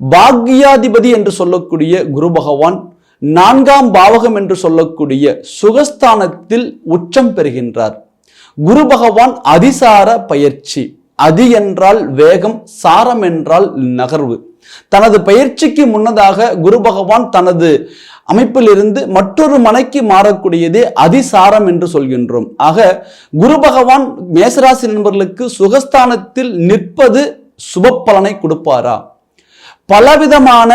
பாக்யாதிபதி என்று சொல்லக்கூடிய குரு பகவான் நான்காம் பாவகம் என்று சொல்லக்கூடிய சுகஸ்தானத்தில் உச்சம் பெறுகின்றார். குரு பகவான் அதிசார பயிற்சி. அதி என்றால் வேகம் சாரம் என்றால் நகர்வு. தனது பயிற்சிக்கு முன்னதாக குரு பகவான் தனது அமைப்பிலிருந்து மற்றொரு மனைக்கு மாறக்கூடியதே அதிசாரம் என்று சொல்கின்றோம். ஆக குரு பகவான் மேசராசி நண்பர்களுக்கு சுகஸ்தானத்தில் நிற்பது சுப பலனை கொடுப்பாரா? பலவிதமான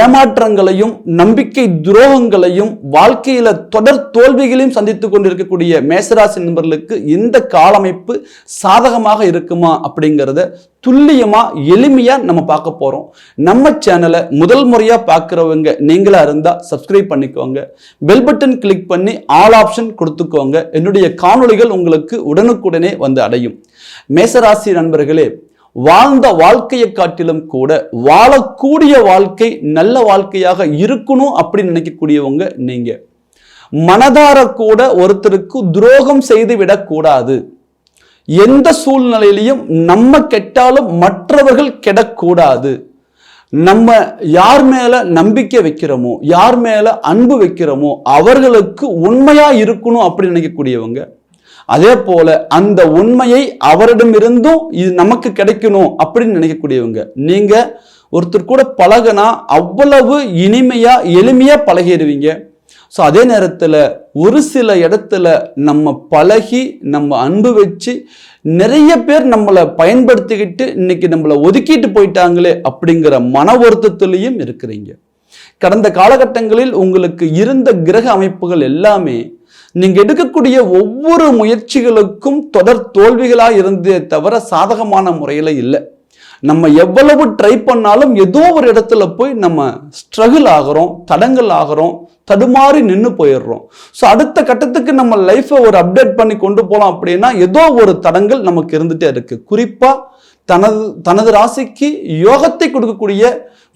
ஏமாற்றங்களையும் நம்பிக்கை துரோகங்களையும் வாழ்க்கையில தொடர் தோல்விகளையும் சந்தித்து கொண்டிருக்கக்கூடிய மேசராசி நண்பர்களுக்கு இந்த காலமைப்பு சாதகமாக இருக்குமா அப்படிங்கிறத துல்லியமா எளிமையா நம்ம பார்க்க போறோம். நம்ம சேனலை முதல் முறையா பார்க்குறவங்க நீங்களா இருந்தா சப்ஸ்கிரைப் பண்ணிக்கோங்க. பெல் பட்டன் கிளிக் பண்ணி ஆல் ஆப்ஷன் கொடுத்துக்கோங்க. என்னுடைய காணொளிகள் உங்களுக்கு உடனுக்குடனே வந்து அடையும். மேசராசி நண்பர்களே வாழ்ந்த வாழ்க்கையை காட்டிலும் கூட வாழக்கூடிய வாழ்க்கை நல்ல வாழ்க்கையாக இருக்கணும் அப்படின்னு நினைக்கக்கூடியவங்க நீங்க. மனதார கூட ஒருத்தருக்கு துரோகம் செய்து விடக்கூடாது எந்த சூழ்நிலையிலையும் நம்ம கெட்டாலும் மற்றவர்கள் கெடக்கூடாது நம்ம யார் மேல நம்பிக்கை வைக்கிறோமோ யார் மேல அன்பு வைக்கிறோமோ அவர்களுக்கு உண்மையா இருக்கணும் அப்படின்னு நினைக்கக்கூடியவங்க அதே போல அந்த உண்மையை அவரிடமிருந்தும் இது நமக்கு கிடைக்கணும் அப்படின்னு நினைக்கக்கூடியவங்க. நீங்க ஒருத்தர் கூட பழகினா அவ்வளவு இனிமையா எளிமையா பழகிடுவீங்க. ஸோ அதே நேரத்தில் ஒரு சில இடத்துல நம்ம பழகி நம்ம அன்பு வச்சு நிறைய பேர் நம்மளை பயன்படுத்திக்கிட்டு இன்னைக்கு நம்மளை ஒதுக்கிட்டு போயிட்டாங்களே அப்படிங்கிற மன வருத்தத்திலையும் இருக்கிறீங்க. கடந்த காலகட்டங்களில் உங்களுக்கு இருந்த கிரக அமைப்புகள் எல்லாமே நீங்க எடுக்கக்கூடிய ஒவ்வொரு முயற்சிகளுக்கும் தொடர் தோல்விகளா இருந்தே தவிர சாதகமான முறையில இல்லை. நம்ம எவ்வளவு ட்ரை பண்ணாலும் ஏதோ ஒரு இடத்துல போய் நம்ம ஸ்ட்ரகிள் ஆகிறோம் தடங்கள் ஆகிறோம் தடுமாறி நின்று போயிடுறோம். ஸோ அடுத்த கட்டத்துக்கு நம்ம லைஃப்பை ஒரு அப்டேட் பண்ணி கொண்டு போகலாம் அப்படின்னா ஏதோ ஒரு தடங்கள் நமக்கு இருந்துகிட்டே இருக்கு. குறிப்பாக தனது தனது ராசிக்கு யோகத்தை கொடுக்கக்கூடிய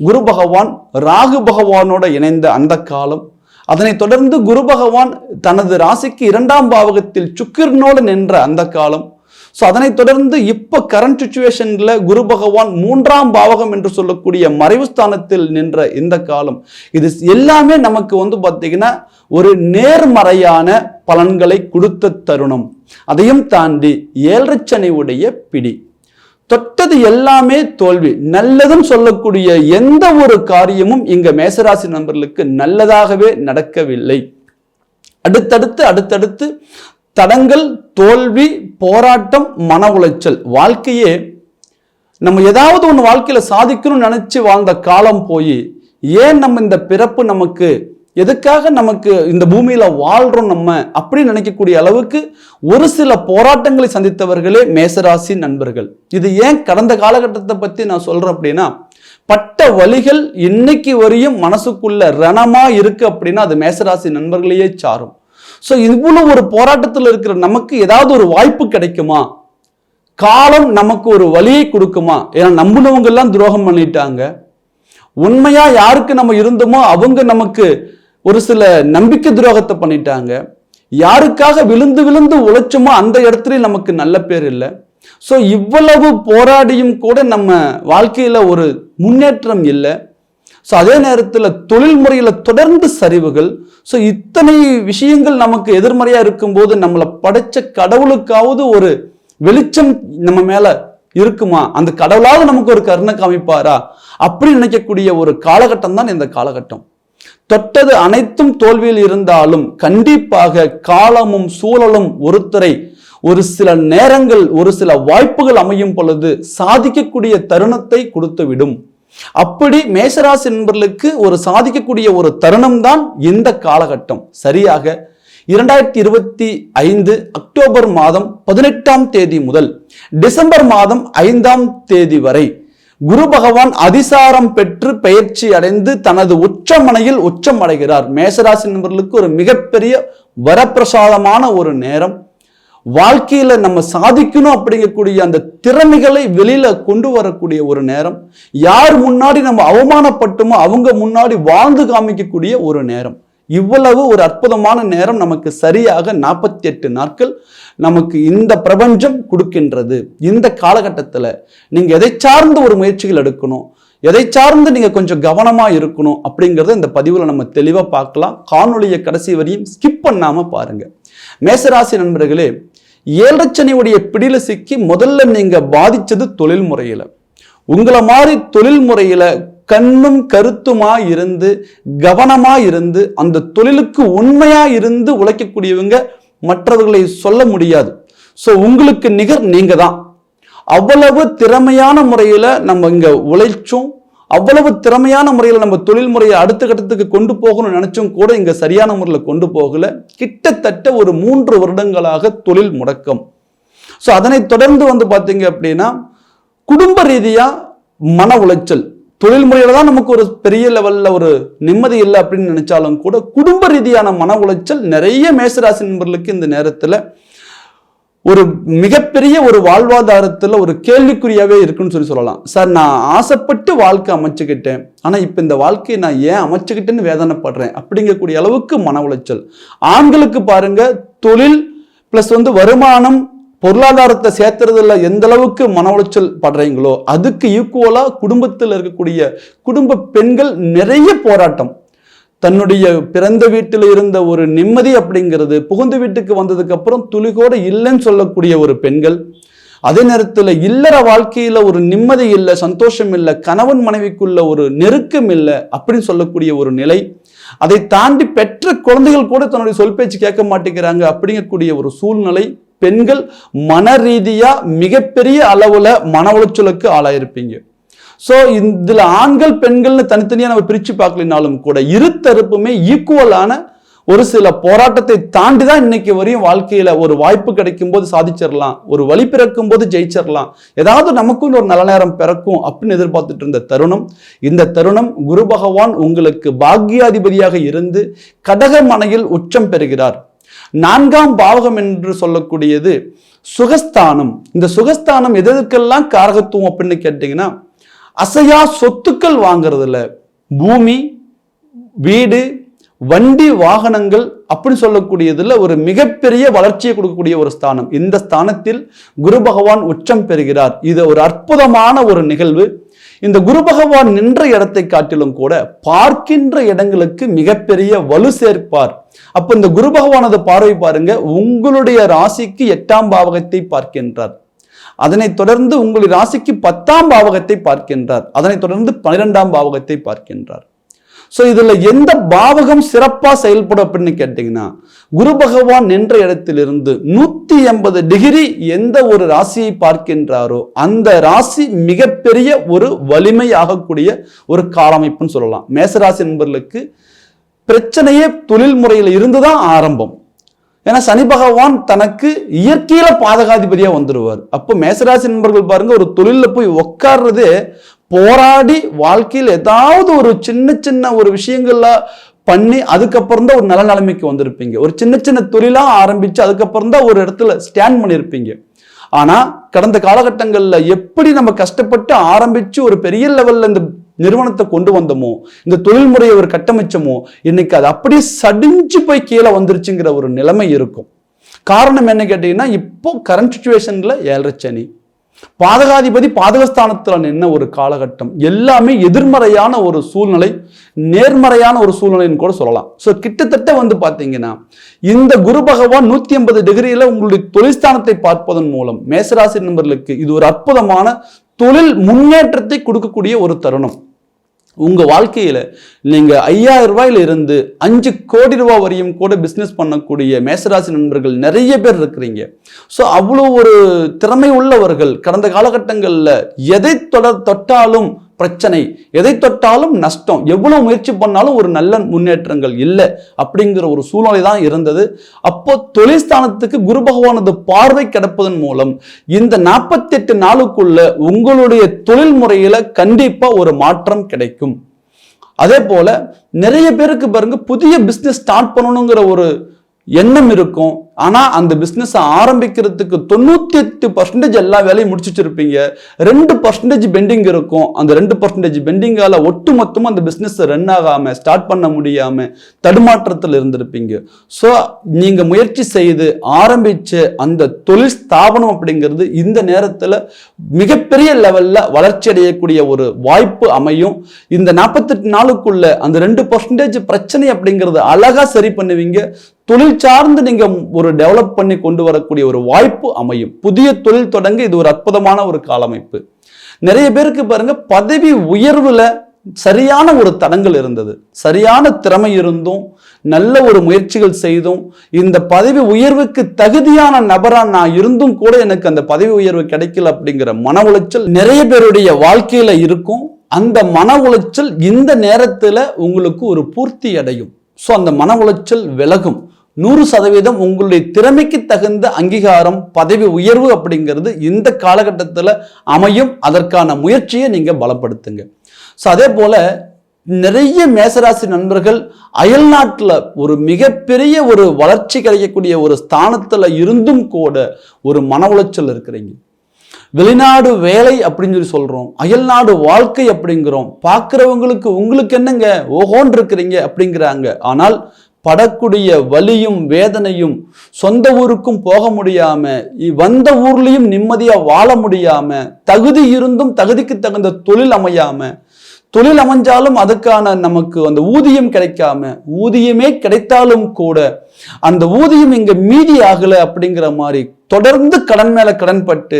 குரு பகவான் ராகு பகவானோட இணைந்த அந்த காலம். அதனைத் தொடர்ந்து குரு பகவான் தனது ராசிக்கு இரண்டாம் பாவகத்தில் சுக்கிரனோடு நின்ற அந்த காலம். ஸோ அதனைத் தொடர்ந்து இப்போ கரண்ட் சுச்சுவேஷனில் குரு பகவான் மூன்றாம் பாவகம் என்று சொல்லக்கூடிய மறைவு ஸ்தானத்தில் நின்ற இந்த காலம். இது எல்லாமே நமக்கு வந்து பார்த்தீங்கன்னா ஒரு நேர்மறையான பலன்களை கொடுத்த தருணம். அதையும் தாண்டி ஏழரை பிடி. தொட்டது எல்லாமே தோல்வி. நல்லதும் சொல்லக்கூடிய எந்த ஒரு காரியமும் இங்க மேசராசி நண்பர்களுக்கு நல்லதாகவே நடக்கவில்லை. அடுத்தடுத்து அடுத்தடுத்து தடங்கள் தோல்வி போராட்டம் மன உளைச்சல். வாழ்க்கையே நம்ம ஏதாவது ஒன்று வாழ்க்கையில் சாதிக்கணும்னு நினச்சி வாழ்ந்த காலம் போய் ஏன் நம்ம இந்த பிறப்பு நமக்கு எதுக்காக நமக்கு இந்த பூமியில வாழ்றோம் நம்ம அப்படின்னு நினைக்கக்கூடிய அளவுக்கு ஒரு சில போராட்டங்களை சந்தித்தவர்களே மேசராசி நண்பர்கள். இது ஏன் கடந்த காலகட்டத்தை பத்தி நான் சொல்றேன் அப்படின்னா பட்ட வழிகள் இன்னைக்கு வரையும் மனசுக்குள்ள ரணமா இருக்கு அப்படின்னா அது மேசராசி நண்பர்களையே சாரும். ஸோ இவ்வளவு ஒரு போராட்டத்தில் இருக்கிற நமக்கு ஏதாவது ஒரு வாய்ப்பு கிடைக்குமா? காலம் நமக்கு ஒரு வழியை கொடுக்குமா? ஏன்னா நம்பினவங்கெல்லாம் துரோகம் பண்ணிட்டாங்க. உண்மையா யாருக்கு நம்ம இருந்தோமோ அவங்க நமக்கு ஒரு சில நம்பிக்கை துரோகத்தை பண்ணிட்டாங்க. யாருக்காக விழுந்து விழுந்து உழைச்சோமோ அந்த இடத்துல நமக்கு நல்ல பேர் இல்லை. ஸோ இவ்வளவு போராடியும் கூட நம்ம வாழ்க்கையில் ஒரு முன்னேற்றம் இல்லை. ஸோ அதே நேரத்தில் தொழில் முறையில் தொடர்ந்து சரிவுகள். ஸோ இத்தனை விஷயங்கள் நமக்கு எதிர்மறையாக இருக்கும்போது நம்மளை படைச்ச கடவுளுக்காவது ஒரு வெளிச்சம் நம்ம மேலே இருக்குமா? அந்த கடவுளாவது நமக்கு ஒரு கருணை காமிப்பாரா? அப்படி நினைக்கக்கூடிய ஒரு காலகட்டம் தான் இந்த காலகட்டம். தொட்டது அனைத்தும் தோல்வியில் இருந்தாலும் கண்டிப்பாக காலமும் சூழலும் ஒருத்தரை ஒரு சில நேரங்கள் ஒரு சில வாய்ப்புகள் அமையும் பொழுது சாதிக்கக்கூடிய தருணத்தை கொடுத்துவிடும். அப்படி மேசராசி நண்பர்களுக்கு ஒரு சாதிக்கக்கூடிய ஒரு தருணம் தான் இந்த காலகட்டம். சரியாக இரண்டாயிரத்தி இருபத்தி ஐந்து அக்டோபர் மாதம் பதினெட்டாம் தேதி முதல் டிசம்பர் மாதம் ஐந்தாம் தேதி வரை குரு பகவான் அதிசாரம் பெற்று பயிற்சி அடைந்து தனது உச்சமனையில் உச்சம் அடைகிறார் மேசராசி நண்பர்களுக்கு ஒரு மிகப்பெரிய வரப்பிரசாதமான ஒரு நேரம். வாழ்க்கையில நம்ம சாதிக்கணும் அப்படிங்கக்கூடிய அந்த திறமைகளை வெளியில கொண்டு வரக்கூடிய ஒரு நேரம். யார் முன்னாடி நம்ம அவமானப்பட்டுமோ அவங்க முன்னாடி வாழ்ந்து காமிக்கக்கூடிய ஒரு நேரம். இவ்வளவு ஒரு அற்புதமான நேரம் நமக்கு சரியாக நாற்பத்தி எட்டு நாட்கள் நமக்கு இந்த பிரபஞ்சம் கொடுக்கின்றது. இந்த காலகட்டத்தில் நீங்கள் எதை சார்ந்து ஒரு முயற்சிகள் எடுக்கணும் எதை சார்ந்து நீங்கள் கொஞ்சம் கவனமாக இருக்கணும் அப்படிங்கிறத இந்த பதிவில் நம்ம தெளிவாக பார்க்கலாம். காணொலியை கடைசி வரையும் ஸ்கிப் பண்ணாமல் பாருங்கள் மேசராசி நண்பர்களே ஏழச்சனியுடைய பிடியில் சிக்கி முதல்ல நீங்கள் பாதித்தது தொழில் முறையில் உங்களை மாதிரி தொழில் முறையில் கண்ணும் கருத்துமா இருந்து கவனமா இருந்து அந்த தொழிலுக்கு உண்மையா இருந்து உழைக்கக்கூடியவங்க மற்றவர்களை சொல்ல முடியாது. ஸோ உங்களுக்கு நிகர் நீங்க தான் அவ்வளவு திறமையான முறையில நம்ம இங்க உழைச்சோம். அவ்வளவு திறமையான முறையில் நம்ம தொழில் முறையை அடுத்த கட்டத்துக்கு கொண்டு போகணும்னு நினைச்சும் கூட இங்க சரியான முறையில் கொண்டு போகல. கிட்டத்தட்ட ஒரு மூன்று வருடங்களாக தொழில் முடக்கம். ஸோ அதனை தொடர்ந்து வந்து பார்த்தீங்க அப்படின்னா குடும்ப ரீதியாக மன உளைச்சல். தொழில் முறையில தான் நமக்கு ஒரு பெரிய லெவல்ல ஒரு நிம்மதி இல்லை அப்படின்னு நினைச்சாலும் கூட குடும்ப ரீதியான மன உளைச்சல் நிறைய மேசராசி நண்பர்களுக்கு இந்த நேரத்துல ஒரு மிகப்பெரிய ஒரு வாழ்வாதாரத்துல ஒரு கேள்விக்குறியாவே இருக்குன்னு சொல்லி சொல்லலாம். சார் நான் ஆசைப்பட்டு வாழ்க்கை அமைச்சுக்கிட்டேன். ஆனா இப்ப இந்த வாழ்க்கையை நான் ஏன் அமைச்சுக்கிட்டேன்னு வேதனைப்படுறேன். அப்படிங்கக்கூடிய அளவுக்கு மன உளைச்சல். ஆண்களுக்கு பாருங்க தொழில் பிளஸ் வந்து வருமானம் பொருளாதாரத்தை சேர்த்துறதுல எந்த அளவுக்கு மன உளைச்சல் படுறீங்களோ அதுக்கு ஈக்குவலா குடும்பத்தில் இருக்கக்கூடிய குடும்ப பெண்கள் நிறைய போராட்டம். தன்னுடைய பிறந்த வீட்டில் இருந்த ஒரு நிம்மதி அப்படிங்கிறது புகுந்த வீட்டுக்கு வந்ததுக்கு அப்புறம் துளிகோட இல்லைன்னு சொல்லக்கூடிய ஒரு பெண்கள் அதே நேரத்தில் இல்லற வாழ்க்கையில ஒரு நிம்மதி இல்லை சந்தோஷம் இல்லை கணவன் மனைவிக்குள்ள ஒரு நெருக்கம் இல்லை அப்படின்னு சொல்லக்கூடிய ஒரு நிலை. அதை தாண்டி பெற்ற குழந்தைகள் கூட தன்னுடைய சொல் பேச்சு கேட்க மாட்டேங்கிறாங்க அப்படிங்கக்கூடிய ஒரு சூழ்நிலை. பெண்கள் மன ரீதியாக மிகப்பெரிய அளவில் மன உளைச்சலுக்கு ஆளாயிருப்பீங்க. ஸோ இதில் ஆண்கள் பெண்கள்னு தனித்தனியாக நம்ம பிரித்து பார்க்கலினாலும் கூட இரு தரப்புமே ஈக்குவலான ஒரு சில போராட்டத்தை தாண்டி தான் இன்னைக்கு வரையும் வாழ்க்கையில ஒரு வாய்ப்பு கிடைக்கும் போது சாதிச்சிடலாம் ஒரு வழி பிறக்கும் போது ஜெயிச்சிடலாம் ஏதாவது நமக்கும் ஒரு நல்ல நேரம் பிறக்கும் அப்படின்னு எதிர்பார்த்துட்டு இருந்த தருணம் இந்த தருணம் குரு பகவான் உங்களுக்கு பாக்யாதிபதியாக இருந்து கடக மனையில் உச்சம் பெறுகிறார். நான்காம் பாவகம் என்று சொல்லக்கூடியது சுகஸ்தானம். இந்த சுகஸ்தானம் எதற்கெல்லாம் காரகத்துவம் அப்படின்னு கேட்டீங்கன்னா அசையா சொத்துக்கள் வாங்குறதுல பூமி வீடு வண்டி வாகனங்கள் அப்படி சொல்லக்கூடியதுல ஒரு மிகப்பெரிய வளர்ச்சியை கொடுக்கக்கூடிய ஒரு ஸ்தானம். இந்த ஸ்தானத்தில் குரு பகவான் உச்சம் பெறுகிறார். இது ஒரு அற்புதமான ஒரு நிகழ்வு. இந்த குரு பகவான் நின்ற இடத்தை காட்டிலும் கூட பார்க்கின்ற இடங்களுக்கு மிகப்பெரிய வலு சேர்ப்பார். அப்ப இந்த குரு பகவானது பார்வை பாருங்க உங்களுடைய ராசிக்கு எட்டாம் பாவகத்தை பார்க்கின்றார். அதனைத் தொடர்ந்து உங்களுடைய ராசிக்கு பத்தாம் பாவகத்தை பார்க்கின்றார். அதனைத் தொடர்ந்து பனிரெண்டாம் பாவகத்தை பார்க்கின்றார். ஸோ இதுல எந்த பாவகம் சிறப்பாக செயல்படும் அப்படின்னு கேட்டிங்கன்னா குரு பகவான் நின்ற இடத்திலிருந்து நூத்தி எண்பது டிகிரி எந்த ஒரு ராசியை பார்க்கின்றாரோ அந்த ராசி மிகப்பெரிய ஒரு வலிமையாகக்கூடிய ஒரு காலமைப்புன்னு சொல்லலாம். மேசராசி நண்பர்களுக்கு பிரச்சனையே தொழில் முறையில் இருந்துதான் ஆரம்பம். ஏன்னா சனி பகவான் தனக்கு இயற்கையில பாதகாதிபதியா வந்துடுவார் அப்போ மேசராசி நண்பர்கள் பாருங்க ஒரு தொழில போய் உட்கார்றதே போராடி வாழ்க்கையில் ஏதாவது ஒரு சின்ன சின்ன ஒரு விஷயங்கள்ல பண்ணி அதுக்கப்புறம் தான் ஒரு நல்ல நிலைமைக்கு வந்திருப்பீங்க. ஒரு சின்ன சின்ன தொழிலாக ஆரம்பிச்சு அதுக்கப்புறம் தான் ஒரு இடத்துல ஸ்டாண்ட் பண்ணியிருப்பீங்க ஆனா கடந்த காலகட்டங்களில் எப்படி நம்ம கஷ்டப்பட்டு ஆரம்பிச்சு ஒரு பெரிய லெவல்ல இந்த நிறுவனத்தை கொண்டு வந்தோமோ இந்த தொழில் முறையை ஒரு கட்டமைச்சோமோ இன்னைக்கு அது அப்படியே சடிஞ்சு போய் கீழே வந்துருச்சுங்கிற ஒரு நிலைமை இருக்கும். காரணம் என்ன கேட்டீங்கன்னா இப்போ கரண்ட் சுச்சுவேஷன்ல ஏழரை சனி. பாதகாதிபதி பாதகஸ்தானத்தில் நின்ன ஒரு காலகட்டம். எல்லாமே எதிர்மறையான ஒரு சூழ்நிலை நேர்மறையான ஒரு சூழ்நிலைன்னு கூட சொல்லலாம். ஸோ கிட்டத்தட்ட வந்து பார்த்தீங்கன்னா இந்த குரு பகவான் நூத்தி ஐம்பது டிகிரியில உங்களுடைய தொழில்ஸ்தானத்தை பார்ப்பதன் மூலம் மேசராசி நண்பர்களுக்கு இது ஒரு அற்புதமான தொழில் முன்னேற்றத்தை கொடுக்கக்கூடிய ஒரு தருணம். உங்கள் வாழ்க்கையில் நீங்கள் ஐயாயிரம் ரூபாயிலிருந்து அஞ்சு கோடி ரூபாய் வரையும் கூட பிஸ்னஸ் பண்ணக்கூடிய மேசராசி நண்பர்கள் நிறைய பேர் இருக்கிறீங்க. ஸோ அவ்வளோ ஒரு திறமை உள்ளவர்கள் கடந்த காலகட்டங்களில் எதை தொடர் தொட்டாலும் பிரச்சனை. எதை தொட்டாலும் நஷ்டம். எவ்வளோ முயற்சி பண்ணாலும் ஒரு நல்ல முன்னேற்றங்கள் இல்லை அப்படிங்கிற ஒரு சூழ்நிலை தான் இருந்தது. அப்போ தொழில்ஸ்தானத்துக்கு குரு பகவானது பார்வை கிடப்பதன் மூலம் இந்த நாற்பத்தெட்டு நாளுக்குள்ள உங்களுடைய தொழில் முறையில் கண்டிப்பாக ஒரு மாற்றம் கிடைக்கும். அதே போல நிறைய பேருக்கு பாருங்க புதிய பிஸ்னஸ் ஸ்டார்ட் பண்ணணுங்கிற ஒரு எண்ணம் இருக்கும். ஆனா அந்த பிஸ்னஸை ஆரம்பிக்கிறதுக்கு தொண்ணூத்தி எட்டு பர்சன்டேஜ் எல்லா வேலையும் முடிச்சு ரெண்டு பர்சன்டேஜ் பெண்டிங் இருக்கும். அந்த ரெண்டு பர்சன்டேஜ் பெண்டிங்கால ஒட்டு மொத்தமாக அந்த பிஸ்னஸை ரன் ஆகாம ஸ்டார்ட் பண்ண முடியாம தடுமாற்றத்தில் இருந்திருப்பீங்க. ஸோ நீங்க முயற்சி செய்து ஆரம்பிச்ச அந்த தொழில் ஸ்தாபனம் அப்படிங்கிறது இந்த நேரத்தில் மிகப்பெரிய லெவல்ல வளர்ச்சி அடையக்கூடிய ஒரு வாய்ப்பு அமையும். இந்த நாற்பத்தெட்டு நாளுக்குள்ள அந்த ரெண்டு பர்சன்டேஜ் பிரச்சனை அப்படிங்கிறது அழகா சரி பண்ணுவீங்க. தொழில் சார்ந்து நீங்கள் ஒரு டெவலப் பண்ணி கொண்டு வரக்கூடிய ஒரு வாய்ப்பு அமையும். புதிய தொழில் தொடங்க இது ஒரு அற்புதமான ஒரு காலமைப்பு. நிறைய பேருக்கு பாருங்க பதவி உயர்வுல சரியான ஒரு தடங்கள் இருந்தது. சரியான திறமை இருந்தும் நல்ல ஒரு முயற்சிகள் செய்தும் இந்த பதவி உயர்வுக்கு தகுதியான நபரா நான் இருந்தும் கூட எனக்கு அந்த பதவி உயர்வு கிடைக்கல அப்படிங்கிற மன உளைச்சல் நிறைய பேருடைய வாழ்க்கையில இருக்கும். அந்த மன உளைச்சல் இந்த நேரத்துல உங்களுக்கு ஒரு பூர்த்தி அடையும். ஸோ அந்த மன உளைச்சல் விலகும். நூறு சதவீதம் உங்களுடைய திறமைக்கு தகுந்த அங்கீகாரம் பதவி உயர்வு அப்படிங்கிறது இந்த காலகட்டத்தில் அமையும். அதற்கான முயற்சியை நீங்கள் பலப்படுத்துங்க. ஸோ அதே போல நிறைய மேசராசி நண்பர்கள் அயல்நாட்டில் ஒரு மிகப்பெரிய ஒரு வளர்ச்சி கிடைக்கக்கூடிய ஒரு ஸ்தானத்தில் இருந்தும் கூட ஒரு மன உளைச்சல் இருக்கிறீங்க. வெளிநாடு வேலை அப்படின்னு சொல்லி சொல்றோம். அயல்நாடு வாழ்க்கை அப்படிங்கிறோம். பார்க்குறவங்களுக்கு உங்களுக்கு என்னங்க? ஓஹோன் இருக்கிறீங்க அப்படிங்கிறாங்க. ஆனால் படக்கூடிய வலியும் வேதனையும் சொந்த ஊருக்கும் போக முடியாம வந்த ஊர்லயும் நிம்மதியா வாழ முடியாம தகுதி இருந்தும் தகுதிக்கு தகுந்த தொழில் அமையாம தொழில் அமைஞ்சாலும் அதுக்கான நமக்கு அந்த ஊதியம் கிடைக்காம ஊதியமே கிடைத்தாலும் கூட அந்த ஊதியம் இங்க மீதி ஆகல அப்படிங்கிற மாதிரி தொடர்ந்து கடன் மேல கடன் பட்டு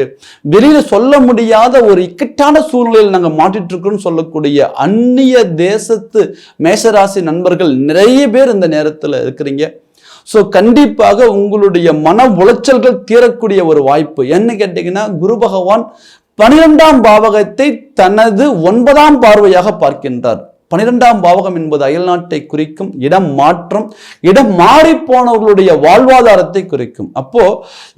வெளியில சொல்ல முடியாத ஒரு இக்கட்டான சூழ்நிலையில் நாங்க மாட்டிட்டு இருக்கோம்னு சொல்லக்கூடிய அந்நிய தேசத்து மேஷராசி நண்பர்கள் நிறைய பேர் இந்த நேரத்துல இருக்கிறீங்க. ஸோ கண்டிப்பாக உங்களுடைய மன உளைச்சல்கள் தீரக்கூடிய ஒரு வாய்ப்பு. என்ன கேட்டீங்கன்னா குரு பகவான் பனிரெண்டாம் பாவகத்தை தனது ஒன்பதாம் பார்வையாக பார்க்கின்றார். பனிரெண்டாம் பாவகம் என்பது அயல் நாட்டை குறிக்கும் இடம் மாற்றம் இடம் மாறி போனவர்களுடைய வாழ்வாதாரத்தை குறிக்கும். அப்போ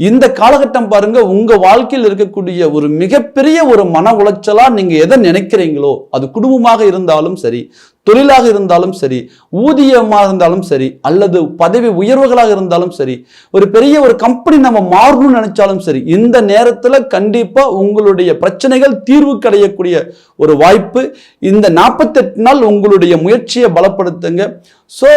இந்த காலகட்டம் பாருங்க உங்க வாழ்க்கையில் இருக்கக்கூடிய ஒரு மிகப்பெரிய ஒரு மன உளைச்சலா நீங்க எதை நினைக்கிறீங்களோ அது குடும்பமாக இருந்தாலும் சரி தொழிலாக இருந்தாலும் சரி ஊதியமாக இருந்தாலும் சரி அல்லது பதவி உயர்வுகளாக இருந்தாலும் சரி ஒரு பெரிய ஒரு கம்பெனி நம்ம மாறணும்னு நினைச்சாலும் சரி இந்த நேரத்தில் கண்டிப்பாக உங்களுடைய பிரச்சனைகள் தீர்வு கிடையக்கூடிய ஒரு வாய்ப்பு. இந்த நாற்பத்தெட்டு நாள் உங்களுடைய முயற்சியை பலப்படுத்துங்க. ஸோ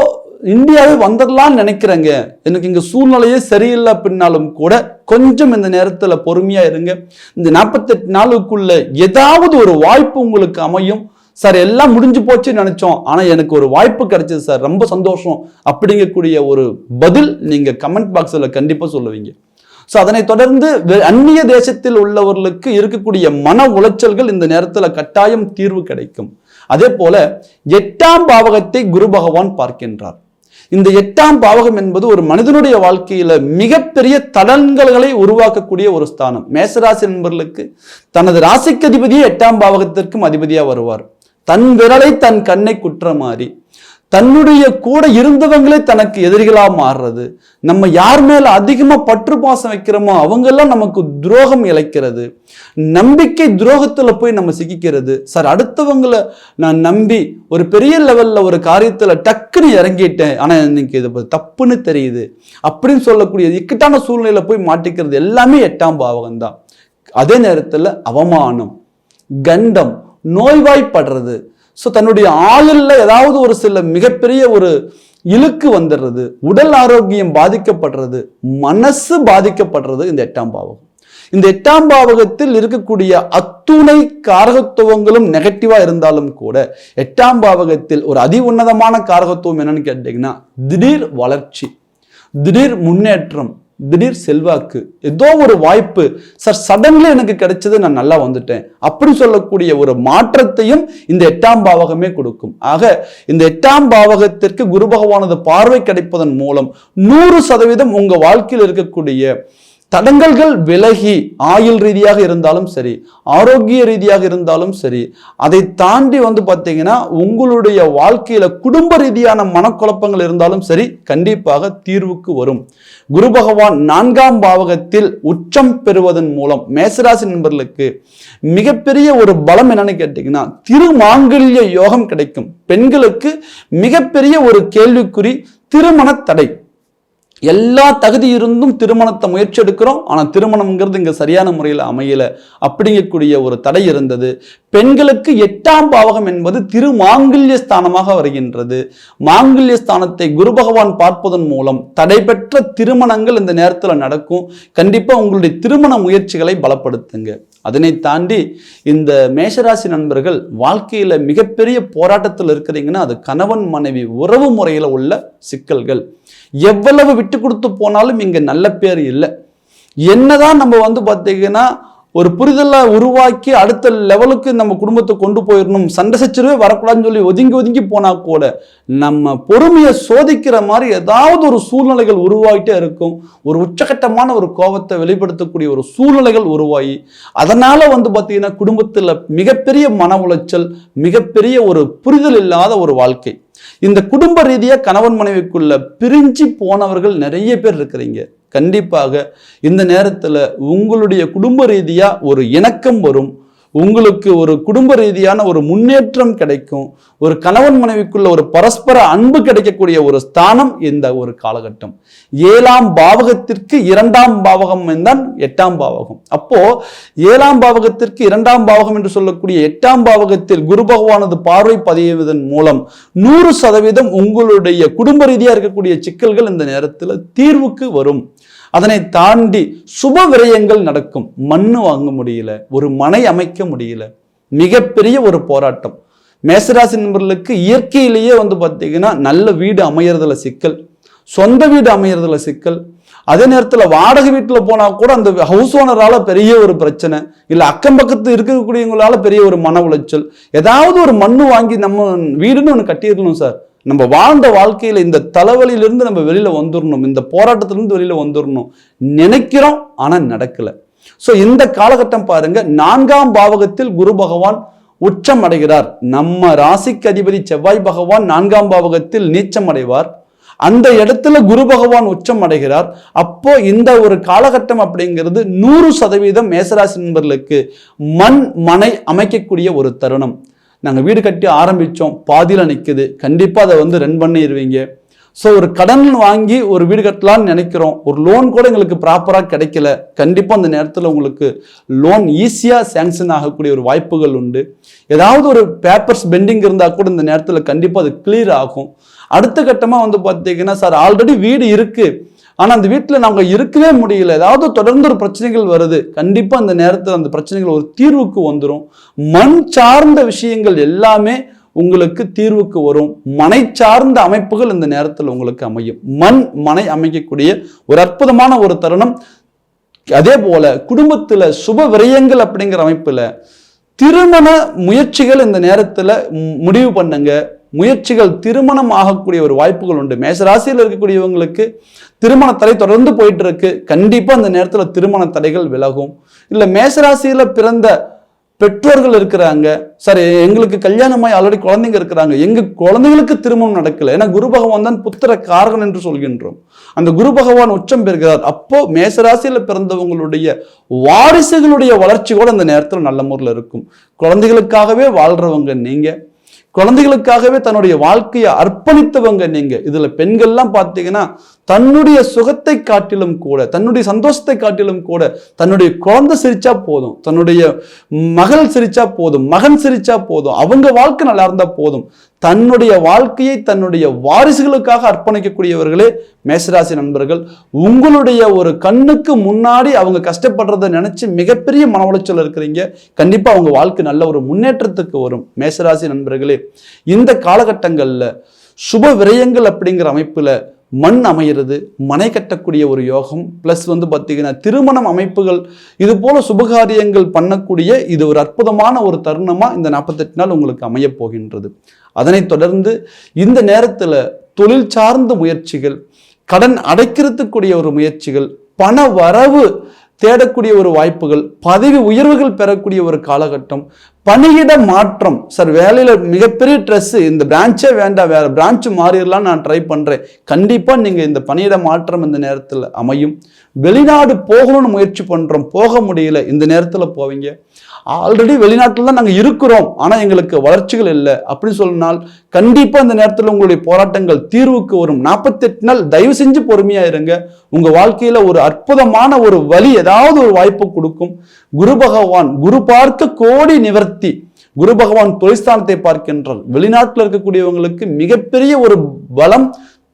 இந்தியாவே வந்துடலாம்னு நினைக்கிறேங்க. எனக்கு இங்கே சூழ்நிலையே சரியில்லை பின்னாலும் கூட கொஞ்சம் இந்த நேரத்தில் பொறுமையாக இருங்க. இந்த நாற்பத்தெட்டு நாளுக்குள்ள ஏதாவது ஒரு வாய்ப்பு உங்களுக்கு அமையும். சார் எல்லாம் முடிஞ்சு போச்சுன்னு நினைச்சோம். ஆனா எனக்கு ஒரு வாய்ப்பு கிடைச்சது சார். ரொம்ப சந்தோஷம். அப்படிங்கக்கூடிய ஒரு பதில் நீங்க கமெண்ட் பாக்ஸ்ல கண்டிப்பா சொல்லுவீங்க. ஸோ அதனை தொடர்ந்து வெ- அந்நிய தேசத்தில் உள்ளவர்களுக்கு இருக்கக்கூடிய மன உளைச்சல்கள் இந்த நேரத்தில் கட்டாயம் தீர்வு கிடைக்கும். அதே போல எட்டாம் பாவகத்தை குரு பகவான் பார்க்கின்றார். இந்த எட்டாம் பாவகம் என்பது ஒரு மனிதனுடைய வாழ்க்கையில மிகப்பெரிய தடன்களை உருவாக்கக்கூடிய ஒரு ஸ்தானம். மேசராசி நண்பர்களுக்கு தனது ராசிக்கு அதிபதியே எட்டாம் பாவகத்திற்கும் அதிபதியா வருவார். தன் விரலை தன் கண்ணை குற்ற மாறி தன்னுடைய கூட இருந்தவங்களே தனக்கு எதிரிகளா மாறுறது நம்ம யார் மேல அதிகமா பற்று பாசம் வைக்கிறோமோ அவங்கெல்லாம் நமக்கு துரோகம் இழைக்கிறது நம்பிக்கை துரோகத்துல போய் நம்ம சிக்கிக்கிறது. சார் அடுத்தவங்களை நான் நம்பி ஒரு பெரிய லெவல்ல ஒரு காரியத்துல டக்குன்னு இறங்கிட்டேன். ஆனா எனக்கு இது தப்புன்னு தெரியுது. அப்படின்னு சொல்லக்கூடிய இக்கட்டான சூழ்நிலையில போய் மாட்டிக்கிறது எல்லாமே எட்டாம் பாவகம் தான் அதே நேரத்துல அவமானம் கண்டம் நோய்வாய்ப்படுறது. ஸோ தன்னுடைய ஆயுளில் ஏதாவது ஒரு சில மிகப்பெரிய ஒரு இழுக்கு வந்துடுறது உடல் ஆரோக்கியம் பாதிக்கப்படுறது மனசு பாதிக்கப்படுறது இந்த எட்டாம் பாவகம். இந்த எட்டாம் பாவகத்தில் இருக்கக்கூடிய அத்துணை காரகத்துவங்களும் நெகட்டிவா இருந்தாலும் கூட எட்டாம் பாவகத்தில் ஒரு அதி உன்னதமான காரகத்துவம் என்னன்னு கேட்டீங்கன்னா திடீர் வளர்ச்சி திடீர் முன்னேற்றம் திடீர் செல்வாக்கு ஏதோ ஒரு வாய்ப்பு சார் சடன்ல எனக்கு கிடைச்சது நான் நல்லா வந்துட்டேன். அப்படி சொல்லக்கூடிய ஒரு மாற்றத்தையும் இந்த எட்டாம் பாவகமே கொடுக்கும். ஆக இந்த எட்டாம் பாவகத்திற்கு குரு பகவானது பார்வை கிடைப்பதன் மூலம் நூறு சதவீதம் உங்க வாழ்க்கையில் இருக்கக்கூடிய தடங்கல்கள் விலகி ஆயுள் ரீதியாக இருந்தாலும் சரி ஆரோக்கிய ரீதியாக இருந்தாலும் சரி அதை தாண்டி வந்து பார்த்தீங்கன்னா உங்களுடைய வாழ்க்கையில குடும்ப ரீதியான மனக்குழப்பங்கள் இருந்தாலும் சரி கண்டிப்பாக தீர்வுக்கு வரும். குரு பகவான் நான்காம் பாவகத்தில் உச்சம் பெறுவதன் மூலம் மேசராசி நண்பர்களுக்கு மிகப்பெரிய ஒரு பலம் என்னன்னு கேட்டீங்கன்னா திருமாங்கல்ய யோகம் கிடைக்கும். பெண்களுக்கு மிகப்பெரிய ஒரு கேள்விக்குறி திருமண தடை. எல்லா தகுதி இருந்தும் திருமணத்தை முயற்சி எடுக்கிறோம் ஆனால் திருமணம்ங்கிறது இங்கே சரியான முறையில் அமையல. அப்படிங்கக்கூடிய ஒரு தடை இருந்தது. பெண்களுக்கு எட்டாம் பாவகம் என்பது திருமாங்கல்ய ஸ்தானமாக வருகின்றது. மாங்கல்ய ஸ்தானத்தை குரு பகவான் பார்ப்பதன் மூலம் தடைபெற்ற திருமணங்கள் இந்த நேரத்தில் நடக்கும். கண்டிப்பாக உங்களுடைய திருமண முயற்சிகளை பலப்படுத்துங்க. அதனை தாண்டி இந்த மேஷராசி நண்பர்கள் வாழ்க்கையில் மிகப்பெரிய போராட்டத்தில் இருக்கிறீங்கன்னா அது கணவன் மனைவி உறவு முறையில் உள்ள சிக்கல்கள். எவ்வளவு விட்டு கொடுத்து போனாலும் இங்கே நல்ல பேர் இல்லை. என்னதான் நம்ம வந்து பார்த்தீங்கன்னா ஒரு புரிதலை உருவாக்கி அடுத்த லெவலுக்கு நம்ம குடும்பத்தை கொண்டு போயிடணும் சண்டை சச்சரவே வரக்கூடாதுன்னு சொல்லி ஒதுங்கி ஒதுங்கி போனால் கூட நம்ம பொறுமையை சோதிக்கிற மாதிரி ஏதாவது ஒரு சூழ்நிலைகள் உருவாகிட்டே இருக்கும். ஒரு உச்சகட்டமான ஒரு கோபத்தை வெளிப்படுத்தக்கூடிய ஒரு சூழ்நிலைகள் உருவாகி அதனால் வந்து பார்த்திங்கன்னா குடும்பத்தில் மிகப்பெரிய மன உளைச்சல் மிகப்பெரிய ஒரு புரிதல் இல்லாத ஒரு வாழ்க்கை. இந்த குடும்ப ரீதியாக கணவன் மனைவிக்குள்ள பிரிஞ்சு போனவர்கள் நிறைய பேர் இருக்கிறீங்க. கண்டிப்பாக இந்த நேரத்தில் உங்களுடைய குடும்ப ரீதியாக ஒரு இணக்கம் வரும். உங்களுக்கு ஒரு குடும்ப ரீதியான ஒரு முன்னேற்றம் கிடைக்கும் ஒரு கணவன் மனைவிக்குள்ள ஒரு பரஸ்பர அன்பு கிடைக்கக்கூடிய ஒரு ஸ்தானம் இந்த ஒரு காலகட்டம். ஏழாம் பாவகத்திற்கு இரண்டாம் பாவகம் தான் எட்டாம் பாவகம். அப்போ ஏழாம் பாவகத்திற்கு இரண்டாம் பாவகம் என்று சொல்லக்கூடிய எட்டாம் பாவகத்தில் குரு பகவானது பார்வை பதிவதன் மூலம் நூறு சதவீதம் உங்களுடைய குடும்ப ரீதியாக இருக்கக்கூடிய சிக்கல்கள் இந்த நேரத்தில் தீர்வுக்கு வரும். அதனை தாண்டி சுப விரயங்கள் நடக்கும். மண்ணு வாங்க முடியல ஒரு மனை அமைக்க முடியல. மிகப்பெரிய ஒரு போராட்டம். மேசராசி நண்பர்களுக்கு இயற்கையிலேயே வந்து பார்த்தீங்கன்னா நல்ல வீடு அமையறதுல சிக்கல். சொந்த வீடு அமையறதுல சிக்கல். அதே நேரத்தில் வாடகை வீட்டில் போனால் கூட அந்த ஹவுஸ் ஓனரால் பெரிய ஒரு பிரச்சனை. இல்லை அக்கம் பக்கத்து இருக்கக்கூடியவங்களால பெரிய ஒரு மன உளைச்சல். ஏதாவது ஒரு மண்ணு வாங்கி நம்ம வீடுன்னு ஒன்று கட்டிடணும் சார். நம்ம வாழ்ந்த வாழ்க்கையில இந்த தலைவலியிலிருந்து நம்ம வெளியில வந்துடணும் இந்த போராட்டத்திலிருந்து வெளியில வந்துடணும் நினைக்கிறோம் ஆனா நடக்கல. ஸோ இந்த காலகட்டம் பாருங்க நான்காம் பாவகத்தில் குரு பகவான் உச்சம் அடைகிறார். நம்ம ராசிக்கு அதிபதி செவ்வாய் பகவான் நான்காம் பாவகத்தில் நீச்சம் அடைவார். அந்த இடத்துல குரு பகவான் உச்சம் அடைகிறார். அப்போ இந்த ஒரு காலகட்டம் அப்படிங்கிறது நூறு சதவீதம் மேசராசி நண்பர்களுக்கு மண் மனை அமைக்கக்கூடிய ஒரு தருணம். நாங்கள் வீடு கட்டி ஆரம்பித்தோம் பாதியில் நிற்குது கண்டிப்பாக அதை வந்து ரன் பண்ணிடுவீங்க ஸோ ஒரு கடன் வாங்கி ஒரு வீடு கட்டலான்னு நினைக்கிறோம். ஒரு லோன் கூட எங்களுக்கு ப்ராப்பராக கிடைக்கல. கண்டிப்பாக அந்த நேரத்தில் உங்களுக்கு லோன் ஈஸியாக சேங்ஷன் ஆகக்கூடிய ஒரு வாய்ப்புகள் உண்டு. ஏதாவது ஒரு பேப்பர்ஸ் பெண்டிங் இருந்தால் கூட இந்த நேரத்தில் கண்டிப்பாக அது கிளியர் ஆகும். அடுத்த கட்டமாக வந்து பார்த்தீங்கன்னா சார் ஆல்ரெடி வீடு இருக்குது ஆனால் அந்த வீட்டில் நாங்கள் இருக்கவே முடியல. ஏதாவது தொடர்ந்து ஒரு பிரச்சனைகள் வருது. கண்டிப்பாக அந்த நேரத்தில் அந்த பிரச்சனைகள் ஒரு தீர்வுக்கு வந்துடும் மண் சார்ந்த விஷயங்கள் எல்லாமே உங்களுக்கு தீர்வுக்கு வரும். மனை சார்ந்த அமைப்புகள் இந்த நேரத்தில் உங்களுக்கு அமையும். மண் மனை அமைக்கக்கூடிய ஒரு அற்புதமான ஒரு தருணம். அதே போல குடும்பத்தில் சுப விரயங்கள் அப்படிங்கிற அமைப்பில் திருமண முயற்சிகள் இந்த நேரத்தில் முடிவு பண்ணுங்க. முயற்சிகள் திருமணம் ஆகக்கூடிய ஒரு வாய்ப்புகள் உண்டு. மேசராசியில் இருக்கக்கூடியவங்களுக்கு திருமண தடை தொடர்ந்து போயிட்டு இருக்கு கண்டிப்பாக அந்த நேரத்தில் திருமண தடைகள் விலகும். இல்லை மேசராசியில் பிறந்த பெற்றோர்கள் இருக்கிறாங்க. சரி எங்களுக்கு கல்யாணமாய் ஆல்ரெடி குழந்தைங்க இருக்கிறாங்க. எங்க குழந்தைங்களுக்கு திருமணம் நடக்கல. ஏன்னா குரு பகவான் தான் புத்திர காரகன் என்று சொல்கின்றோம். அந்த குரு பகவான் உச்சம் பெறுகிறார். அப்போ மேசராசியில பிறந்தவங்களுடைய வாரிசுகளுடைய வளர்ச்சி கூட அந்த நேரத்தில் நல்ல முறையில் இருக்கும். குழந்தைகளுக்காகவே வாழ்றவங்க நீங்க. குழந்தைகளுக்காகவே தன்னுடைய வாழ்க்கையை அர்ப்பணித்தவங்க நீங்க. இதுல பெண்கள்லாம் பார்த்தீங்கன்னா தன்னுடைய சுகத்தை காட்டிலும் கூட தன்னுடைய சந்தோஷத்தை காட்டிலும் கூட தன்னுடைய குழந்தை சிரிச்சா போதும் தன்னுடைய மகள் சிரிச்சா போதும் மகன் சிரிச்சா போதும் அவங்க வாழ்க்கை நல்லா இருந்தா போதும். தன்னுடைய வாழ்க்கையை தன்னுடைய வாரிசுகளுக்காக அர்ப்பணிக்கக்கூடியவர்களே மேசராசி நண்பர்கள் உங்களுடைய ஒரு கண்ணுக்கு முன்னாடி அவங்க கஷ்டப்படுறத நினைச்சு மிகப்பெரிய மன உளைச்சல் இருக்கிறீங்க. கண்டிப்பா அவங்க வாழ்க்கை நல்ல ஒரு முன்னேற்றத்துக்கு வரும். மேசராசி நண்பர்களே இந்த காலகட்டங்களில் சுப விரயங்கள் அப்படிங்கிற அமைப்புல மண் அமையிறது மனை கட்டக்கூடிய ஒரு யோகம் ப்ளஸ் வந்து பார்த்தீங்கன்னா திருமணம் அமைப்புகள் இது போல சுபகாரியங்கள் பண்ணக்கூடிய இது ஒரு அற்புதமான ஒரு தருணமாக இந்த நாற்பத்தெட்டு நாள் உங்களுக்கு அமையப் போகின்றது. அதனைத் தொடர்ந்து இந்த நேரத்தில் தொழில் சார்ந்த முயற்சிகள் கடன் அடைக்கிறதுக்குரிய ஒரு முயற்சிகள் பண வரவு தேடக்கூடிய ஒரு வாய்ப்புகள் பதவி உயர்வுகள் பெறக்கூடிய ஒரு காலகட்டம் பணியிட மாற்றம். சார் வேலையில் மிகப்பெரிய ஸ்ட்ரெஸ் இந்த பிரான்ச்சே வேண்டாம். வேற பிரான்ச்சு மாறிடலாம் நான் ட்ரை பண்ணுறேன் கண்டிப்பாக நீங்கள் இந்த பணியிட மாற்றம் இந்த நேரத்தில் அமையும். வெளிநாடு போகணும்னு முயற்சி பண்ணுறோம் போக முடியல. இந்த நேரத்தில் போவீங்க. ஆல்ரெடி வெளிநாட்டில் தான் நாங்கள் இருக்கிறோம். ஆனால் எங்களுக்கு வளர்ச்சிகள் இல்லை. அப்படின்னு சொன்னால் கண்டிப்பாக அந்த நேரத்தில் உங்களுடைய போராட்டங்கள் தீர்வுக்கு வரும். நாற்பத்தெட்டு நாள் தயவு செஞ்சு பொறுமையாக இருங்க. உங்கள் வாழ்க்கையில் ஒரு அற்புதமான ஒரு வழி ஏதாவது ஒரு வாய்ப்பு கொடுக்கும். குரு பகவான் குரு பார்க்க கோடி நிவர்த்தி. குரு பகவான் தொழிற்ஸ்தானத்தை பார்க்கின்றார். வெளிநாட்டில் இருக்கக்கூடியவங்களுக்கு மிகப்பெரிய ஒரு பலம்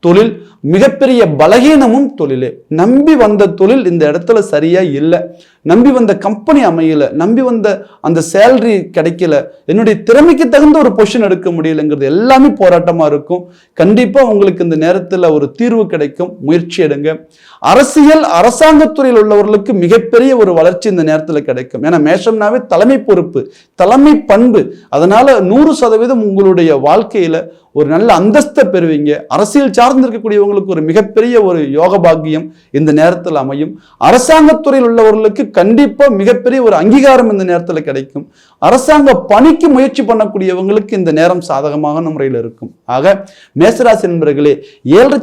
தொழில் மிகப்பெரிய பலகீனமும் தொழிலே. நம்பி வந்த தொழில் இந்த இடத்துல சரியா இல்லை. நம்பி வந்த கம்பெனி அமையல. நம்பி வந்த அந்த சேலரி கிடைக்கல. என்னுடைய திறமைக்கு தகுந்த ஒரு பொசிஷன் எடுக்க முடியலங்கிறது எல்லாமே போராட்டமா இருக்கும். கண்டிப்பா உங்களுக்கு இந்த நேரத்தில் ஒரு தீர்வு கிடைக்கும். முயற்சி எடுங்க. அரசியல் அரசாங்கத்துறையில் உள்ளவர்களுக்கு மிகப்பெரிய ஒரு வளர்ச்சி இந்த நேரத்தில் கிடைக்கும். ஏன்னா மேஷம்னாவே தலைமை பொறுப்பு தலைமை பண்பு. அதனால நூறு சதவீதம் உங்களுடைய வாழ்க்கையில ஒரு நல்ல அந்தஸ்தை பெறுவீங்க. அரசியல் சார்ந்திருக்கக்கூடியவங்க உள்ளவர்களுக்கு ஒரு மிகப்பெரிய ஒரு யோக பாக்கியம் இந்த நேரத்தில் அமையும். அரசாங்கத்துறையில் உள்ளவர்களுக்கு கண்டிப்பாக மிகப்பெரிய ஒரு அங்கீகாரம் இந்த நேரத்தில் கிடைக்கும். அரசாங்க பணிக்கு முயற்சி பண்ணக்கூடியவங்களுக்கு இந்த நேரம் சாதகமான முறையில் இருக்கும். ஆக மேசராசி நண்பர்களே ஏழரை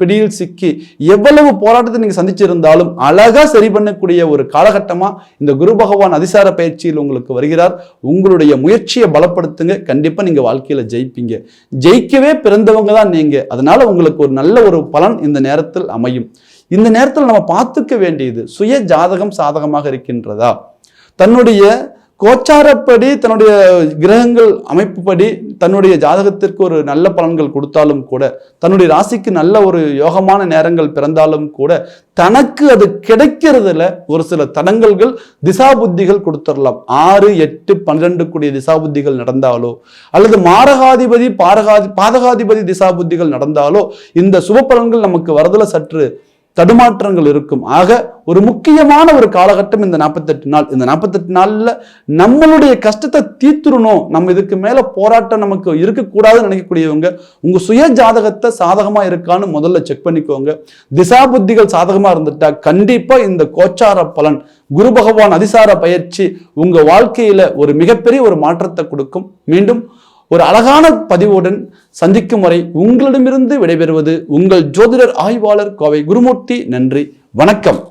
பிடியில் சிக்கி எவ்வளவு போராட்டத்தை நீங்க சந்திச்சிருந்தாலும் அழகா சரி பண்ணக்கூடிய ஒரு காலகட்டமா இந்த குரு பகவான் அதிசார பயிற்சியில் உங்களுக்கு வருகிறார். உங்களுடைய முயற்சியை பலப்படுத்துங்க. கண்டிப்பா நீங்க வாழ்க்கையில் ஜெயிப்பீங்க. ஜெயிக்கவே பிறந்தவங்க தான் நீங்க. அதனால உங்களுக்கு ஒரு நல்ல ஒரு பலன் இந்த நேரத்தில் அமையும். இந்த நேரத்தில் நம்ம பார்த்துக்க வேண்டியது சுய ஜாதகம் சாதகமாக இருக்கின்றதா? தன்னுடைய கோச்சாரப்படி தன்னுடைய கிரகங்கள் அமைப்புப்படி தன்னுடைய ஜாதகத்திற்கு ஒரு நல்ல பலன்கள் கொடுத்தாலும் கூட தன்னுடைய ராசிக்கு நல்ல ஒரு யோகமான நேரங்கள் பிறந்தாலும் கூட தனக்கு அது கிடைக்கிறதுல ஒரு சில தடங்கல்கள் திசா புத்திகள் கொடுத்துடலாம். ஆறு எட்டு பன்னிரெண்டு கூடிய திசா புத்திகள் நடந்தாலோ அல்லது மாரகாதிபதி பாரகாதி பாதகாதிபதி திசா புத்திகள் நடந்தாலோ இந்த சுப பலன்கள் நமக்கு வரதுல சற்று தடுமாற்றங்கள் இருக்கும். ஆக ஒரு முக்கியமான ஒரு காலகட்டம் இந்த நாற்பத்தெட்டு நாள். இந்த நாற்பத்தெட்டு நாள்ல நம்மளுடைய கஷ்டத்தை தீர்த்துடணும். நம்ம இதுக்கு மேல போராட்டம் நமக்கு இருக்கக்கூடாதுன்னு நினைக்கக்கூடியவங்க உங்க சுய ஜாதகத்தை சாதகமா இருக்கான்னு முதல்ல செக் பண்ணிக்கோங்க. திசா புத்திகள் சாதகமா இருந்துட்டா கண்டிப்பா இந்த கோச்சார பலன் குரு பகவான் அதிசார பயிற்சி உங்க வாழ்க்கையில ஒரு மிகப்பெரிய ஒரு மாற்றத்தை கொடுக்கும். மீண்டும் ஒரு அழகான பதிவுடன் சந்திக்கும் வரை உங்களிடமிருந்து விடைபெறுவது உங்கள் ஜோதிடர் ஆய்வாளர் கோவை குருமூர்த்தி. நன்றி. வணக்கம்.